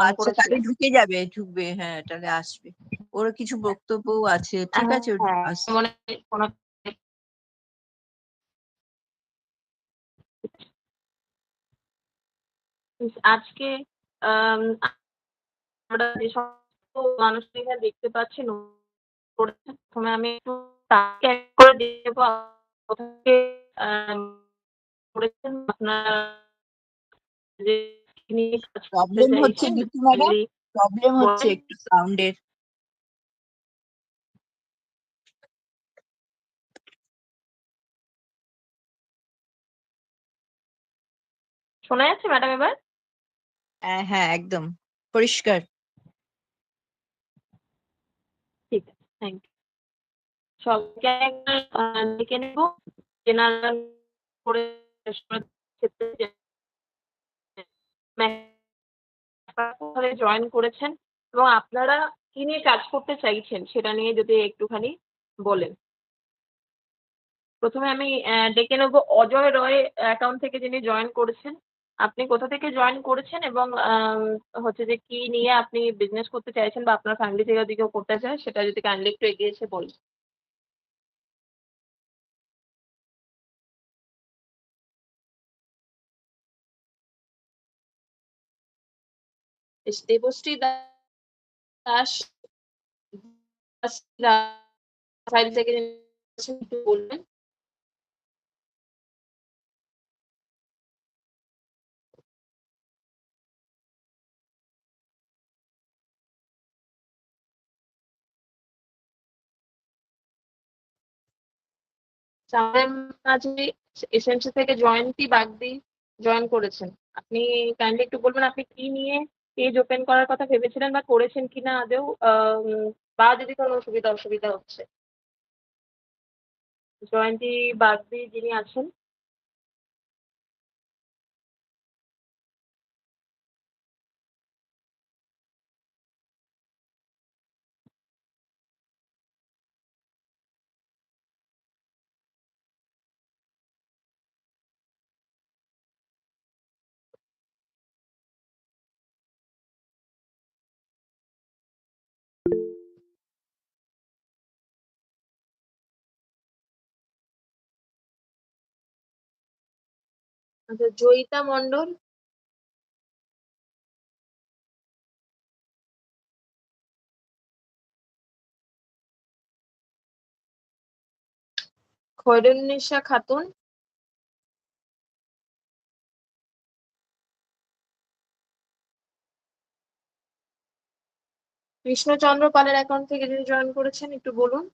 আচ্ছা তাহলে ঢুকে যাবে ঢুকবে হ্যাঁ তাহলে আসবে। ওর কিছু বক্তব্যও আছে ঠিক আছে? হ্যাঁ। মনে হয় আজকে আমরা যে সমস্ত এখানে দেখতে পাচ্ছি প্রথমে আমি একটু করে দেব আপনার যে নিয়ে কাজ প্রবলেম হচ্ছে চাইছেন, ম্যাডাম প্রবলেম হচ্ছে একটু সাউন্ডের শোনা যাচ্ছে ম্যাডাম এবার? হ্যাঁ হ্যাঁ একদম। পরিষ্কার। ঠিক আছে থ্যাংক ইউ সবাইকে একবার ডেকে নেব। জেনারেল করে ক্ষেত্রে জয়েন করেছেন এবং আপনারা কি নিয়ে কাজ করতে চাইছেন সেটা নিয়ে যদি একটুখানি বলেন। প্রথমে আমি ডেকে নেব অজয় রয় অ্যাকাউন্ট থেকে যিনি জয়েন করেছেন, আপনি কোথা থেকে জয়েন করেছেন এবং হচ্ছে যে কি নিয়ে আপনি বিজনেস করতে চাইছেন বা আপনার ফ্যামিলি থেকে যদি কেউ করতে চায় সেটা যদি কাইন্ডলি একটু এগিয়ে এসে বলেন। দেবশ্রী দাস ফাইল থেকে বলবেন? থেকে জয়ন্তী বাগদি জয়েন করেছেন। আপনি কাইন্ডলি একটু বলবেন, আপনি কি নিয়ে পেজ ওপেন করার কথা ভেবেছিলেন বা করেছেন কিনা আদেও বা যদি কোনো সুবিধা অসুবিধা হচ্ছে? জয়ন্তী বাগদি যিনি আছেন আচ্ছা জয়িতা মণ্ডল? খৈরুন্নিসা খাতুন? কৃষ্ণচন্দ্র পালের অ্যাকাউন্ট থেকে যিনি জয়েন করেছেন একটু বলুন।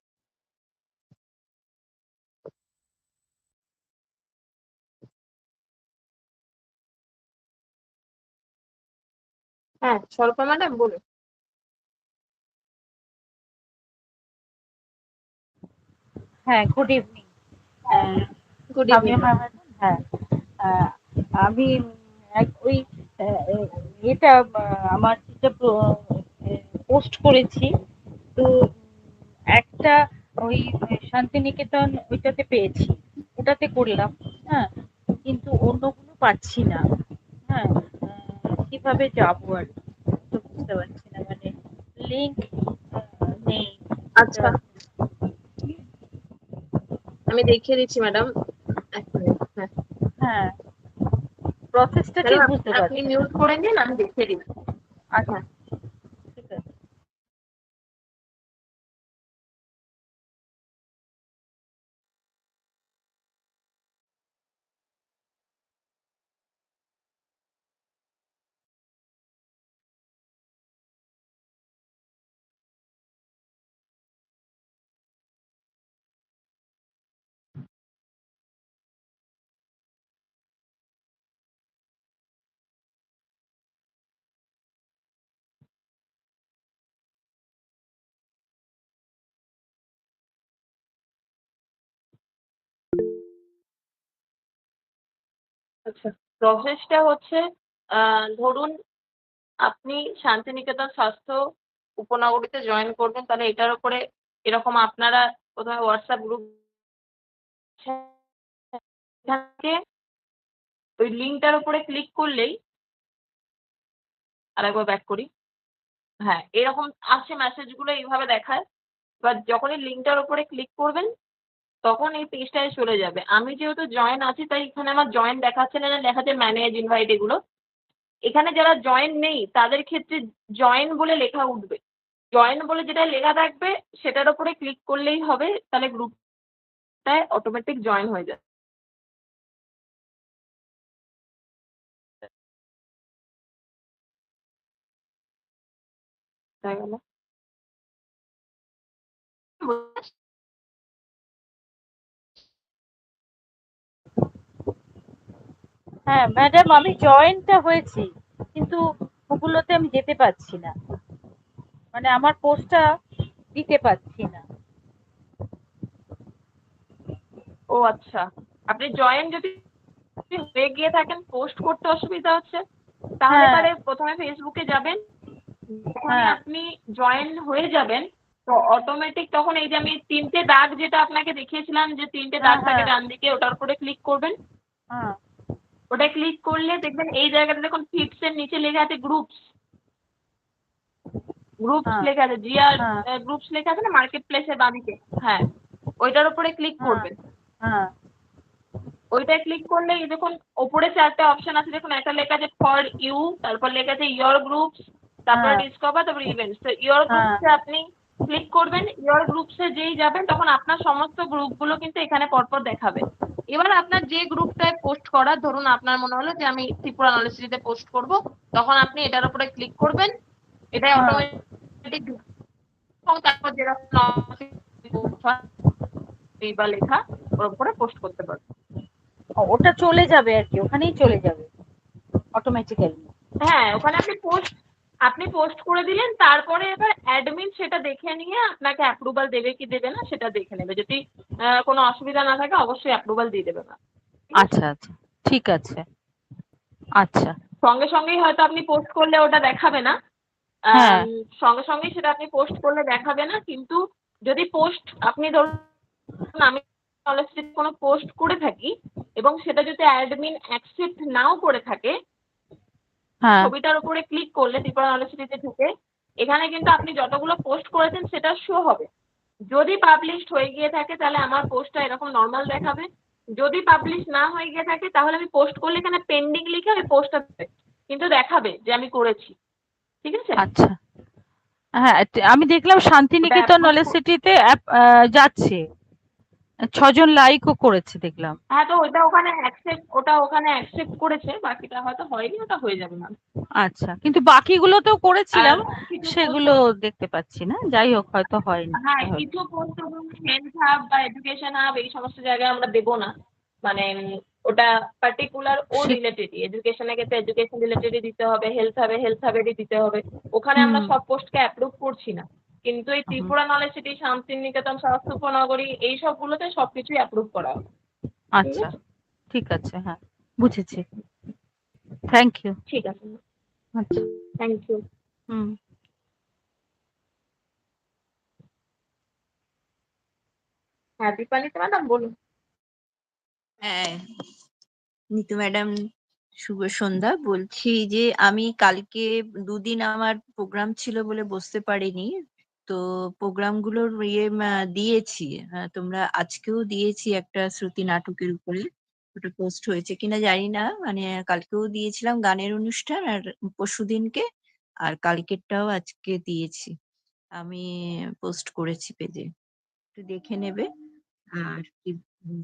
হ্যাঁ স্বল্পা ম্যাডাম বলুন। হ্যাঁ গুড ইভিনিং গুড ইভিনিং হ্যাঁ আহ, আমি এক- ওই এটা আমার যেটা পোস্ট করেছি তো একটা ওই শান্তিনিকেতন ওইটাতে পেয়েছি ওটাতে করলাম হ্যাঁ কিন্তু অন্যগুলো পাচ্ছি না। হ্যাঁ কীভাবে যাব আর? তো বুঝতে পারছি না মানে লিংক নেই। আচ্ছা। আমি দেখিয়ে দিচ্ছি ম্যাডাম এক মিনিট হ্যাঁ। হ্যাঁ। প্রসেসটা কি বুঝতে পারছি। আপনি মিউট করে নিন আমি দেখিয়ে দিচ্ছি। আচ্ছা। আচ্ছা প্রসেসটা হচ্ছে ধরুন আপনি শান্তিনিকেতন স্বাস্থ্য উপনগরীতে জয়েন করবেন, তাহলে এটার উপরে এরকম আপনারা প্রথমে হোয়াটসঅ্যাপ গ্রুপ ওই লিঙ্কটার উপরে ক্লিক করলেই আরেকবার ব্যাক করি। হ্যাঁ এরকম আসছে মেসেজগুলো এইভাবে দেখায় এবার যখনই লিঙ্কটার উপরে ক্লিক করবেন তখন এই পেজটায় চলে যাবে। আমি যেহেতু জয়েন আছি, তাই এখানে আমার জয়েন দেখাচ্ছে না দেখাচ্ছে ম্যানেজ ইনভাইট এগুলো। এখানে যারা জয়েন নেই, তাদের ক্ষেত্রে জয়েন বলে লেখা উঠবে। জয়েন বলে যেটা লেখা থাকবে, সেটার উপরে ক্লিক করলেই হবে, তাহলে গ্রুপটায় অটোমেটিক জয়েন হয়ে যাবে। গেল হ্যাঁ ম্যাডাম আমি জয়েনটা হয়েছি কিন্তু ওগুলোতে আমি যেতে পারছি না মানে আমার পোস্টটা দিতে পারছি না ও আচ্ছা আপনি জয়েন যদি হয়ে গিয়ে থাকেন পোস্ট করতে অসুবিধা হচ্ছে তাহলে হ্যাঁ। পরে প্রথমে ফেসবুকে যাবেন হ্যাঁ। আপনি জয়েন হয়ে যাবেন তো অটোমেটিক তখন এই যে আমি তিনটে দাগ যেটা আপনাকে দেখিয়েছিলাম যে তিনটে দাগ হ্যাঁ, থাকে হ্যাঁ। ডান দিকে ওটার উপরে ক্লিক করবেন ওটা ক্লিক করলে দেখবেন এই জায়গাটা দেখুন ফিটস এর নিচে লেখা আছে গ্রুপস গ্রুপস হ্যাঁ। লেখা আছে জিআর হ্যাঁ। গ্রুপস লেখা আছে না মার্কেট প্লেসের বাদিকে হ্যাঁ ওইটার উপরে ক্লিক হ্যাঁ। করবেন হ্যাঁ ওইটা ক্লিক করলে এই দেখুন ওপরে চারটে অপশন আছে দেখুন একটা লেখা আছে ফর ইউ তারপর লেখা আছে ইয়োর গ্রুপস তারপর। ডিসকভার তারপর ইভেন্টস তো ইয়োর। গ্রুপসে আপনি ক্লিক করবেন ইয়োর গ্রুপসে যেই যাবেন তখন আপনার সমস্ত গ্রুপগুলো কিন্তু এখানে পরপর দেখাবে এবার আপনার যে গ্রুপটায় পোস্ট করা ধরুন আপনার মনে হলো যে আমি ত্রিপুরা নলেজ সিটিতে পোস্ট করব তখন আপনি এটার উপরে ক্লিক করবেন এটাই হ্যাঁ। অটোমেটিক এবং তারপর যেরকম বা লেখা ওর উপরে পোস্ট করতে পারবেন। ওটা চলে যাবে আর কি ওখানেই চলে যাবে অটোমেটিক্যালি হ্যাঁ ওখানে আপনি পোস্ট আপনি পোস্ট করে দিলেন তারপরে এবার অ্যাডমিন সেটা দেখে নিয়ে আপনাকে অ্যাপ্রুভাল দেবে কি দেবে না সেটা দেখে নেবে। যদি কোনো অসুবিধা না থাকে অবশ্যই অ্যাপ্রুভাল দিয়ে দেবে না আচ্ছা আচ্ছা। ঠিক আছে। আচ্ছা। সঙ্গে সঙ্গেই হয়তো আপনি পোস্ট করলে ওটা দেখাবে না। হ্যাঁ। সঙ্গে সঙ্গেই সেটা আপনি পোস্ট করলে দেখাবে না কিন্তু যদি পোস্ট আপনি ধরুন আমি কোনো পোস্ট করে থাকি এবং সেটা যদি অ্যাডমিন অ্যাকসেপ্ট নাও করে থাকে ছবিটার উপরে ক্লিক করলে ত্রিপুরা ইউনিভার্সিটিতে ঢুকে এখানে কিন্তু আপনি যতগুলো পোস্ট করেছেন সেটা শো হবে। যদি পাবলিশড হয়ে গিয়ে থাকে তাহলে আমার পোস্টটা এরকম নর্মাল দেখাবে। যদি পাবলিশ না হয়ে গিয়ে থাকে তাহলে আমি পোস্ট করলে এখানে পেন্ডিং লিখে আমি পোস্টটা কিন্তু দেখাবে যে আমি করেছি। ঠিক আছে? আচ্ছা। হ্যাঁ আমি দেখলাম শান্তিনিকেতন নলেজ সিটিতে যাচ্ছে। ছজন লাইকও করেছে দেখলাম। হ্যাঁ তো ওটা ওখানে অ্যাকসেপ্ট ওটা ওখানে অ্যাকসেপ্ট করেছে বাকিটা হয়তো হয়নি ওটা হয়ে যাবে না। আচ্ছা কিন্তু বাকিগুলো তো করেছিলাম সেগুলো দেখতে পাচ্ছি না যাই হোক হয়তো হয়নি। হ্যাঁ কিছু পোস্ট হেলথ হাব বা এডুকেশন হাব এই সমস্ত জায়গায় আমরা দেবো না। মানে ওটা পার্টিকুলার ও রিলেটেড এডুকেশনের ক্ষেত্রে এডুকেশন রিলেটেডই দিতে হবে হেলথ হবে হেলথ হাবেরই দিতে হবে। ওখানে আমরা সব পোস্টকে অ্যাপ্রুভ করছি না। কিন্তু এই ত্রিপুরা নলেজ সিটি শান্তিনিকেতন স্বাস্থ্য উপনগরী এই সবগুলোতে সবকিছুই অ্যাপ্রুভ করা। আচ্ছা ঠিক আছে হ্যাঁ বুঝেছি। থ্যাংক ইউ ঠিক আছে। আচ্ছা। থ্যাংক ইউ হুম। হ্যাঁ দীপালিতা ম্যাডাম বলুন। হ্যাঁ নিতু ম্যাডাম শুভ সন্ধ্যা। বলছি যে আমি কালকে দুদিন আমার প্রোগ্রাম ছিল বলে বসতে পারিনি। তো প্রোগ্রামগুলোর ইয়ে দিয়েছি। তোমরা আজকেও দিয়েছি একটা শ্রুতি নাটকের উপরে। ওটা পোস্ট হয়েছে কিনা জানি না। মানে কালকেও দিয়েছিলাম গানের অনুষ্ঠান আর পরশুদিনকে আর কালকেরটাও আজকে দিয়েছি। আমি পোস্ট করেছি পেজে। একটু দেখে নেবে। আর কি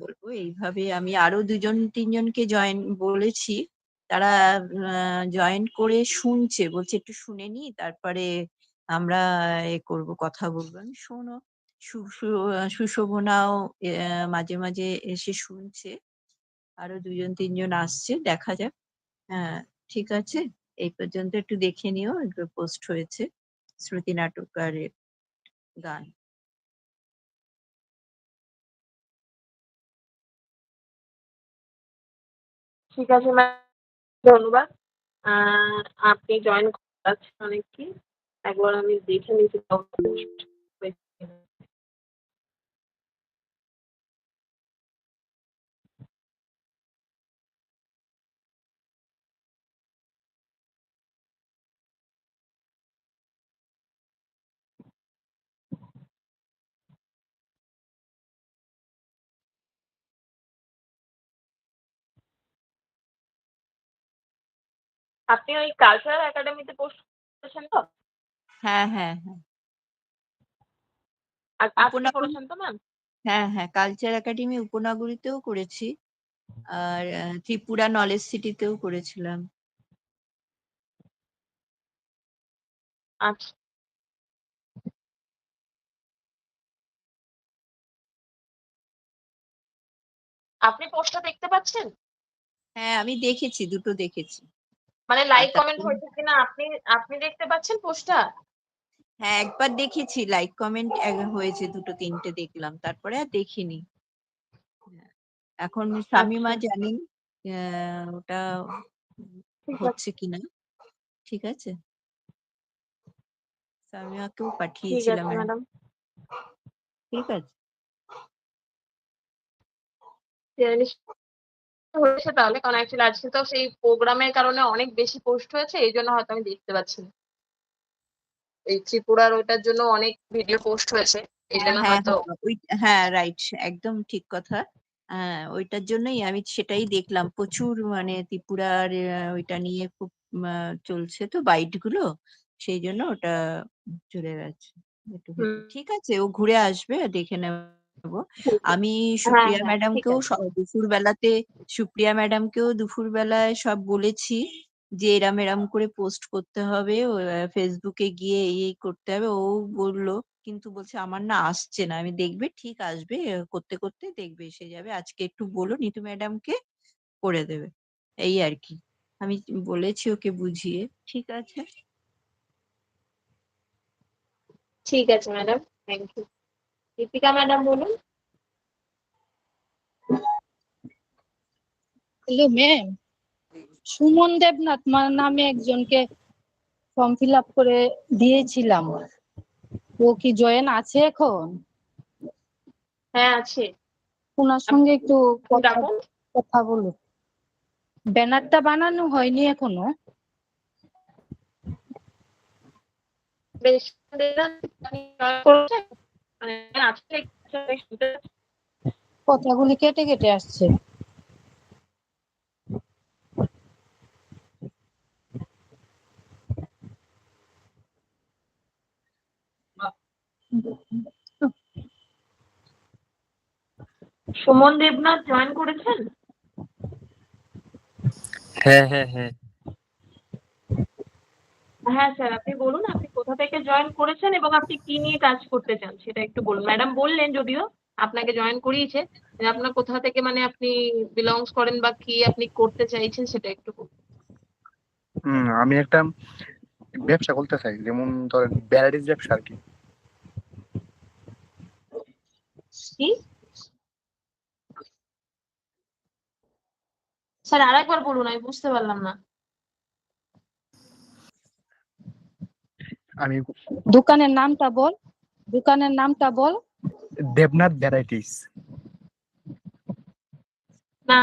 বলব, এইভাবে আমি আরও দুজন, তিনজনকে জয়েন বলেছি। তারা জয়েন করে শুনছে। বলছে একটু শুনে নি তারপরে আমরা এ করব কথা বলব আমি শোনো সুশোভনাও আহ, মাঝে মাঝে এসে শুনছে। আরও দুজন তিনজন আসছে দেখা যাক। হ্যাঁ ঠিক আছে? এই পর্যন্ত একটু দেখে নিও পোস্ট হয়েছে শ্রুতি নাটকারের গান। ঠিক আছে ম্যাম ধন্যবাদ। আহ, আপনি জয়েন করাচ্ছেন অনেককে একবার আমি দেখে নিচ্ছি আপনি ওই কালচারাল একাডেমিতে পোস্ট করেছেন তো? হ্যাঁ হ্যাঁ হ্যাঁ। আর আজকে উপনগর- করেছেন তো ম্যাম হ্যাঁ হ্যাঁ কালচার একাডেমি উপনগরীতেও করেছি। আর ত্রিপুরা নলেজ সিটিতেও করেছিলাম। আচ্ছা। আপনি পোস্টটা দেখতে পাচ্ছেন? হ্যাঁ আমি দেখেছি দুটো দেখেছি। মানে লাইক আচ্ছা, কমেন্ট হয়েছে কিনা আপনি আপনি দেখতে পাচ্ছেন পোস্টটা হ্যাঁ একবার দেখেছি লাইক কমেন্ট হয়েছে দুটো তিনটে দেখলাম তারপরে আর দেখিনি। হ্যাঁ, এখন শামিমা আচ্ছা। জানি ওটা হচ্ছে কিনা ঠিক আছে? শামিমাকেও পাঠিয়েছিলাম ঠিক আছে। হয়েছে তাহলে কারণ অ্যাকচুয়ালি আজকে তো সেই প্রোগ্রামের কারণে অনেক বেশি পোস্ট হয়েছে এই জন্য হয়তো আমি দেখতে পাচ্ছি না। এই ত্রিপুরার ওইটার জন্য অনেক ভিডিও পোস্ট হয়েছে। হ্যাঁ হয়তো হ্যাঁ, হ্যাঁ রাইট একদম ঠিক কথা। হ্যাঁ ওইটার জন্যই আমি সেটাই দেখলাম। প্রচুর মানে ত্রিপুরার ওইটা নিয়ে খুব চলছে তো বাইটগুলো। সেই জন্য ওটা চলে গেছে। ঠিক আছে ও ঘুরে আসবে দেখে নেব। আমি হ্যাঁ সুপ্রিয়া ম্যাডামকেও দুপুর বেলাতে সুপ্রিয়া ম্যাডামকেও দুপুর বেলায় সব বলেছি। যে এরাম এরাম করে পোস্ট করতে হবে ফেসবুকে গিয়ে এই এই করতে হবে ও বলল কিন্তু বলছে আমার না আসছে না। আমি দেখবে ঠিক আসবে। করতে করতে দেখবে এসে যাবে। আজকে একটু বলো নিতু ম্যাডামকে করে দেবে। এই আর কি। আমি বলেছি ওকে বুঝিয়ে ঠিক আছে? ঠিক আছে madam thank you Dipika madam বলুন। হ্যালো ম্যাম সুমন দেবনাথ নামে একজনকে ফর্ম ফিল আপ করে দিয়েছিলাম। ও কি জয়েন আছে এখন? হ্যাঁ আছে। ওনার সঙ্গে একটু কথা বলুন। ব্যানারটা বানানো হয়নি এখনও? মানে কথাগুলি কেটে কেটে আসছে। সুমন দেবনাথ জয়েন করেছেন? হ্যাঁ হ্যাঁ হ্যাঁ। হ্যাঁ স্যার আপনি বলুন আপনি কোথা থেকে জয়েন করেছেন এবং আপনি কি নিয়ে কাজ করতে চান সেটা একটু বলুন। ম্যাডাম বললেন যদিও আপনাকে জয়েন করিয়েছে আপনার কোথা থেকে মানে আপনি বিলংস করেন বা কি আপনি করতে চাইছেন সেটা একটু বলুন। হুম আমি একটা ব্যবসা করতে চাই যেমন ধরেন ভ্যারাইটিস ব্যবসা আর কি। কি স্যার আরেকবার বলুন আমি বুঝতে পারলাম না। আমি দোকানের নামটা বল দোকানের নামটা বল। দেবনাথ ভ্যারাইটিস। না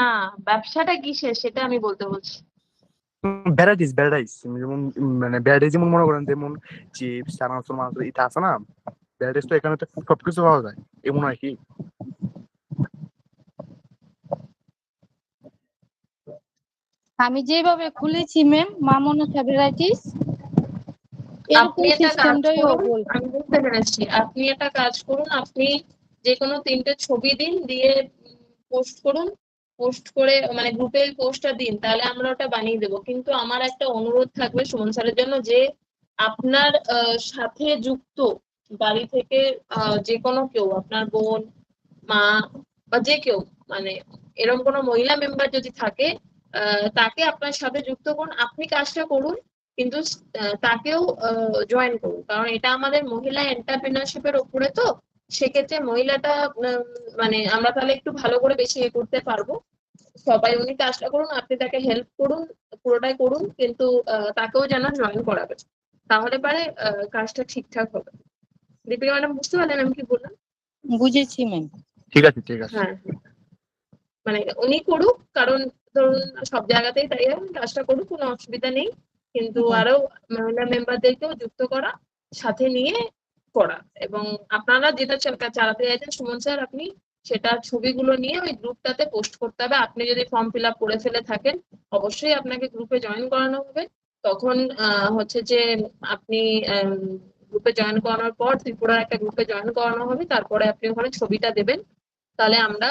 ব্যবসাটা কিসের সেটা আমি বলতে বলছি। Varieties varieties. যেমন মানে ভ্যারাইটিস যেমন মনে করেন যেমন চিপস চানাচুর মানাচুর এটা আছে না? ভ্যারাইটিস তো এখানে তো সবকিছু পাওয়া যায়। এমন আর কি। আমি যেভাবে খুলেছি ম্যাম মা মনসা ভ্যারাইটিস আপনি একটা কাজ করুন। আমি বুঝতে পেরেছি। আপনি একটা কাজ করুন। আপনি যে কোনো তিনটে ছবি দিন দিয়ে পোস্ট করুন। পোস্ট করে মানে গ্রুপে পোস্টটা দিন তাহলে আমরা ওটা বানিয়ে দেবো। কিন্তু আমার একটা অনুরোধ থাকবে সুমন স্যারের জন্য যে আপনার আহ, সাথে যুক্ত বাড়ি থেকে যে কোনো কেউ, আপনার বোন, মা বা যে কেউ মানে এরকম কোনো মহিলা মেম্বার যদি থাকে তাকে আপনার সাথে যুক্ত করুন। আপনি কাজটা করুন, কিন্তু তাকেও জয়েন করুন। কারণ এটা আমাদের মহিলা এন্টারপ্রিনারশিপের ওপরে তো, সেক্ষেত্রে মহিলাটা মানে আমরা তাহলে একটু ভালো করে বেশি এ করতে পারব। সবাই উনি কাজটা করুন, আপনি তাকে হেল্প করুন, পুরোটাই করুন, কিন্তু তাকেও যেন জয়েন করাবে তাহলে পারে কাজটা ঠিকঠাক হবে। দীপিকা ম্যাডাম বুঝতে পারলেন আমি কি বললাম? বুঝেছি ম্যাম। ঠিক আছে ঠিক আছে। হ্যাঁ মানে উনি করুক কারণ ধরুন সব জায়গাতেই তাই কাজটা করুক কোনো অসুবিধা নেই। কিন্তু আরও মহিলা মেম্বারদেরকেও যুক্ত করা সাথে নিয়ে করা। এবং আপনারা যেটা চালাতে চাইছেন সুমন স্যার আপনি সেটা ছবিগুলো নিয়ে ওই গ্রুপটাতে পোস্ট করতে হবে। আপনি যদি ফর্ম ফিল আপ করে ফেলে থাকেন অবশ্যই আপনাকে গ্রুপে জয়েন করানো হবে। তখন আহ, হচ্ছে যে আপনি গ্রুপে জয়েন করানোর পর ত্রিপুরার একটা গ্রুপে জয়েন করানো হবে তারপরে আপনি ওখানে ছবিটা দেবেন তাহলে আমরা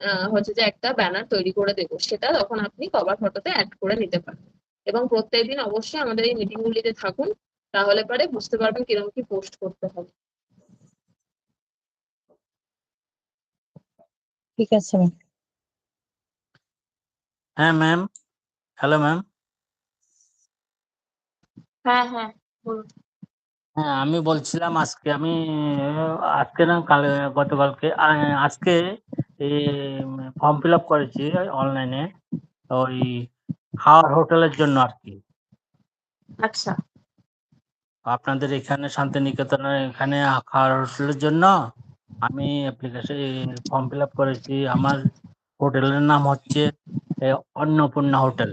আহ, হচ্ছে যে একটা ব্যানার তৈরি করে দেবো সেটা তখন আপনি কভার ফটোতে অ্যাড করে নিতে পারবেন। এবং প্রত্যেকদিন অবশ্যই আমাদের এই মিটিং গুলিতে থাকুন তাহলে পরে বুঝতে পারবেন কীরকম কি পোস্ট করতে হবে। ঠিক আছে ম্যাম হ্যাঁ ম্যাম হ্যালো ম্যাম হ্যাঁ হ্যাঁ বলুন। হ্যাঁ আমি বলছিলাম আজকে আমি আজকে না কাল গতকালকে আজকে এই ফর্ম ফিল আপ করেছি অনলাইনে ওই খাওয়ার হোটেলের জন্য আর কি। আচ্ছা। আপনাদের এখানে শান্তিনিকেতনের এখানে খাওয়ার হোটেলের জন্য আমি অ্যাপ্লিকেশন ফর্ম ফিল আপ করেছি। আমার হোটেলের নাম হচ্ছে অন্নপূর্ণা হোটেল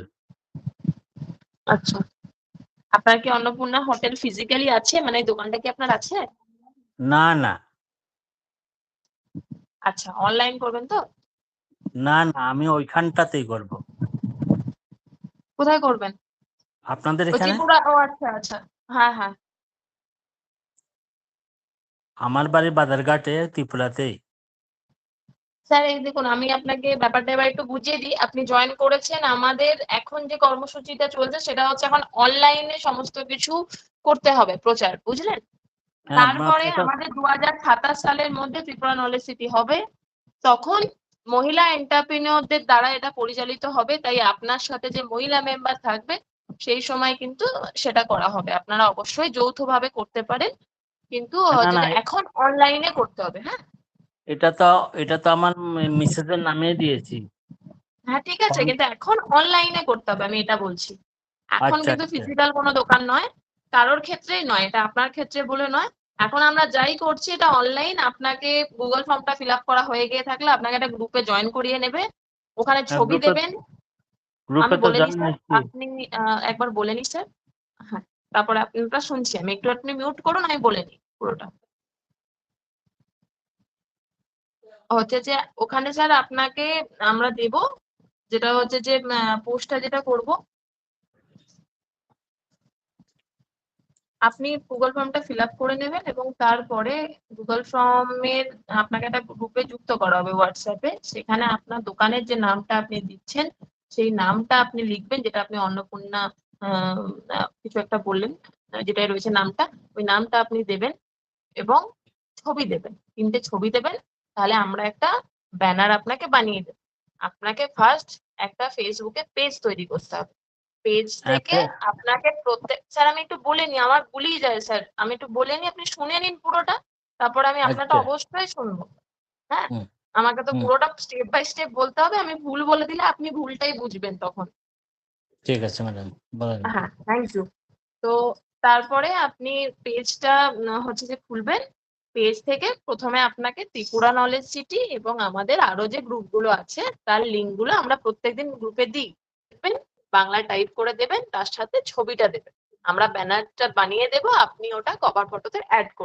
আচ্ছা। আপনার কি অন্নপূর্ণা হোটেল ফিজিক্যালি আছে? মানে দোকানটা কি আপনার আছে? না না। আচ্ছা অনলাইন করবেন তো? না না আমি ওইখানটাতেই করব। কোথায় করবেন? আপনাদের এখানে? ও আচ্ছা আচ্ছা। হ্যাঁ হ্যাঁ। আমার বাড়ি বাজারঘাটে ত্রিপুরাতেই। স্যার এই দেখুন আমি আপনাকে ব্যাপারটা এবার একটু বুঝিয়ে দিই। আপনি জয়েন করেছেন আমাদের এখন যে কর্মসূচিটা চলছে সেটা হচ্ছে এখন অনলাইনে সমস্ত কিছু করতে হবে প্রচার বুঝলেন? হ্যাঁ, তারপরে আমাদের দু হাজার সাতাশ সালের মধ্যে ত্রিপুরা নলেজ সিটি হবে। তখন মহিলা এন্টারপ্রিনিয়রদের দ্বারা এটা পরিচালিত হবে তাই আপনার সাথে যে মহিলা মেম্বার থাকবে সেই সময় কিন্তু সেটা করা হবে। আপনারা অবশ্যই যৌথভাবে করতে পারেন কিন্তু এখন অনলাইনে করতে হবে হ্যাঁ? এটা তো এটা তো আমার মিসেসের নামে দিয়েছি। হ্যাঁ ঠিক আছে কিন্তু এখন অনলাইনে করতে হবে আমি এটা বলছি। এখন আচ্ছা, কিন্তু আচ্ছা। ফিজিক্যাল কোনো দোকান নয় কারোর ক্ষেত্রেই নয় এটা আপনার ক্ষেত্রে বলে নয়। এখন আমরা যাই করছি এটা অনলাইন আপনাকে গুগল ফর্মটা ফিল আপ করা হয়ে গিয়ে থাকলে আপনাকে একটা গ্রুপে জয়েন করিয়ে নেবে। ওখানে হ্যাঁ, ছবি দেবেন। আমি বলে আপনি একবার বলে নিই স্যার। হ্যাঁ তারপরে আপনারটা শুনছি আমি একটু আপনি মিউট করুন আমি বলে নিই পুরোটা। হচ্ছে যে ওখানে স্যার আপনাকে আমরা দেব, যেটা হচ্ছে যে পোস্টটা যেটা করব। আপনি গুগল ফর্মটা ফিল আপ করে নেবেন এবং তারপরে গুগল ফর্মের আপনাকে একটা গ্রুপে যুক্ত করা হবে হোয়াটসঅ্যাপে সেখানে আপনার দোকানের যে নামটা আপনি দিচ্ছেন, সেই নামটা আপনি লিখবেন, যেটা আপনি অন্নপূর্ণা কিছু একটা বললেন যেটাই রয়েছে নামটা, ওই নামটা আপনি দেবেন এবং ছবি দেবেন, তিনটে ছবি দেবেন। তাহলে আমরা একটা ব্যানার আপনাকে বানিয়ে দেব। আপনাকে ফার্স্ট একটা ফেসবুকে পেজ তৈরি করতে হবে। পেজ হ্যাঁ, থেকে আপনাকে প্রত্যেক স্যার আমি একটু বলে নিই আমার ভুলেই যায় স্যার। আমি একটু বলে নিই আপনি শুনে নিন পুরোটা। তারপর আমি আপনারটা আচ্ছা। অবশ্যই শুনব। হ্যাঁ? আমাকে তো পুরোটা স্টেপ বাই স্টেপ বলতে হবে। আমি ভুল বলে দিলে আপনি ভুলটাই বুঝবেন তখন। ঠিক আছে ম্যাডাম বলেন। হ্যাঁ থ্যাংক ইউ তো তারপরে আপনি পেজটা হচ্ছে যে খুলবেন। পেজ থেকে প্রথমে আপনাকে ত্রিপুরা নলেজ সিটি এবং আমাদের আরও যে গ্রুপগুলো আছে, তার লিঙ্কগুলো আমরা প্রত্যেকদিন গ্রুপে দিই। দেখবেন, বাংলা টাইপ করে দেবেন, তার সাথে ছবিটা দেবেন। আমরা ব্যানারটা বানিয়ে দেবো, আপনি ওটা কভার ফটোতে অ্যাড করুন